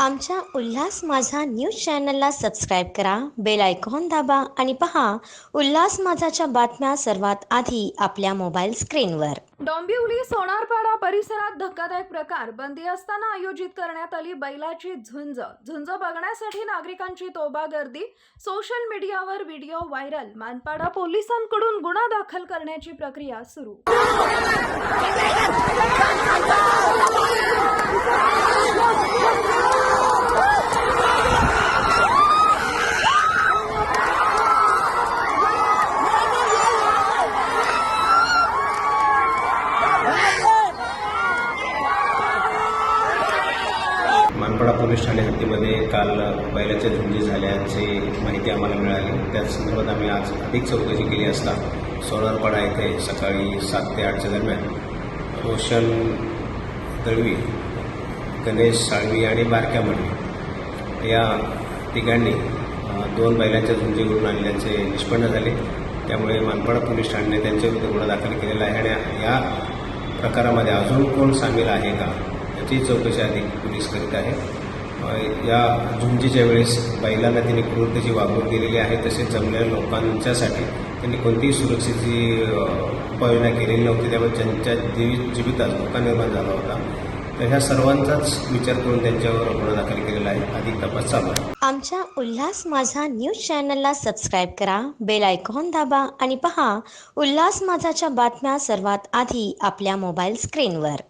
आमच्या उल्हास माझा न्यूज चॅनलला सबस्क्राईब करा बेल आयकॉन दाबा आणि पहा उल्हास माझाच्या बातम्या सर्वात आधी आपल्या मोबाईल स्क्रीनवर. डोंबिवली सोनारपाडा परिसरात धक्कादायक प्रकार बंदी असताना आयोजित करण्यात आली बैलाची झुंज. झुंज बघण्यासाठी नागरिकांची तोबा गर्दी सोशल मीडियावर व्हिडिओ व्हायरल मानपाडा पोलिसांकडून गुन्हा दाखल करण्याची प्रक्रिया सुरू. मानपाडा पोलीस ठाणे हद्दीमध्ये काल बैलाच्या झुंजी झाल्याची माहिती आम्हाला मिळाली. त्या संदर्भात आम्ही आज अधिक चौकशी केली असता सोनारपाडा येथे सकाळी सात ते आठच्या दरम्यान रोशन दळवी गणेश साळवी आणि बारक्या मंडळी या तिघांनी दोन बैलांच्या झुंजी घडून आणल्याचे निष्पन्न झाले. त्यामुळे मानपाडा पोलीस ठाण्याने त्यांच्याविरुद्ध गुन्हा दाखल केलेला आहे आणि या प्रकारामध्ये अजून कोण सामील आहे का ती चौकशी अधिक पोलीस करीत आहे. या झुंजीच्या वेळेस बैलांना त्यांनी क्रूरतेची वागणूक दिलेली आहे तसेच जमलेल्या लोकांच्यासाठी त्यांनी कोणतीही सुरक्षेची उपाययोजना केलेली नव्हती. त्यामुळे त्यांच्या जीवित जीवितात धोका निर्माण झाला होता. तर ह्या सर्वांचाच विचार करून त्यांच्यावर गुन्हा दाखल केलेला आहे. अधिक तपास चालू आहे. आमच्या उल्हास माझा न्यूज चॅनलला सबस्क्राईब करा बेल आयकॉन दाबा आणि पहा उल्हास माझाच्या बातम्या सर्वात आधी आपल्या मोबाईल स्क्रीनवर.